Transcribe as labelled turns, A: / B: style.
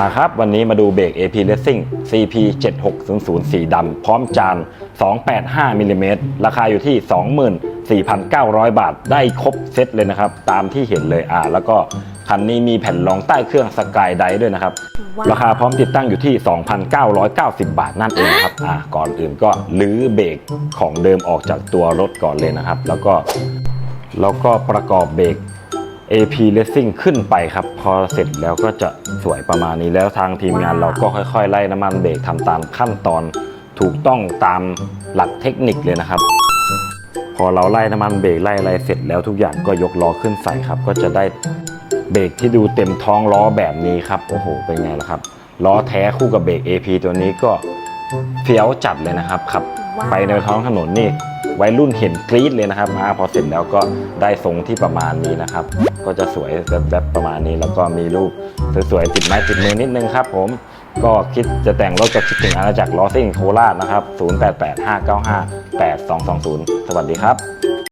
A: มาครับ วันนี้มาดูเบรก AP Racing CP 7600สีดำพร้อมจาน 285มิลลิเมตรราคาอยู่ที่ 24,900 บาท ได้ครบเซตเลยนะครับ ตามที่เห็นเลยอ่า แล้วก็คันนี้มีแผ่นรองใต้เครื่องสกายไดด้วยนะครับ
B: ว้าว
A: ราคาพร้อมติดตั้งอยู่ที่ 2,990 บาทนั่นเองครับอ่าก่อนอื่นก็ลื้อเบรกของเดิมออกจากตัวรถก่อนเลยนะครับ แล้วก็แล้วก็ประกอบเบรก AP Racing ขึ้นไปครับ พอเสร็จแล้วก็จะสวยประมาณนี้แล้วทางทีมงานเราก็ค่อยๆ ไล่น้ำมันเบรกทำตามขั้นตอนถูกต้องตามหลักเทคนิคเลยนะครับ พอเราไล่น้ำมันเบรกไล่อะไรเสร็จแล้วทุกอย่างก็ยกล้อขึ้นใส่ครับ ก็จะได้เบรกที่ดูเต็มท้องล้อแบบนี้ครับโอ้โหเป็นไงล่ะครับล้อแท้คู่กับเบรก AP ตัวนี้ก็ เฟี้ยวจัดเลยนะครับขับ
B: ว้าว
A: ไปในท้องถนนนี่วัยรุ่นเห็นกรี๊ดเลยนะครับอาพอเสร็จแล้วก็ได้ทรงที่ประมาณนี้นะครับ ก็จะสวยแบบๆประมาณนี้แล้วก็มีรูปสวยๆติดไม้ติดมือนิดนึงครับผมก็คิดจะแต่งรถก็คิดถึงอาณาจักรล้อซิ่งโคราชนะครับ 0885958220 สวัสดีครับ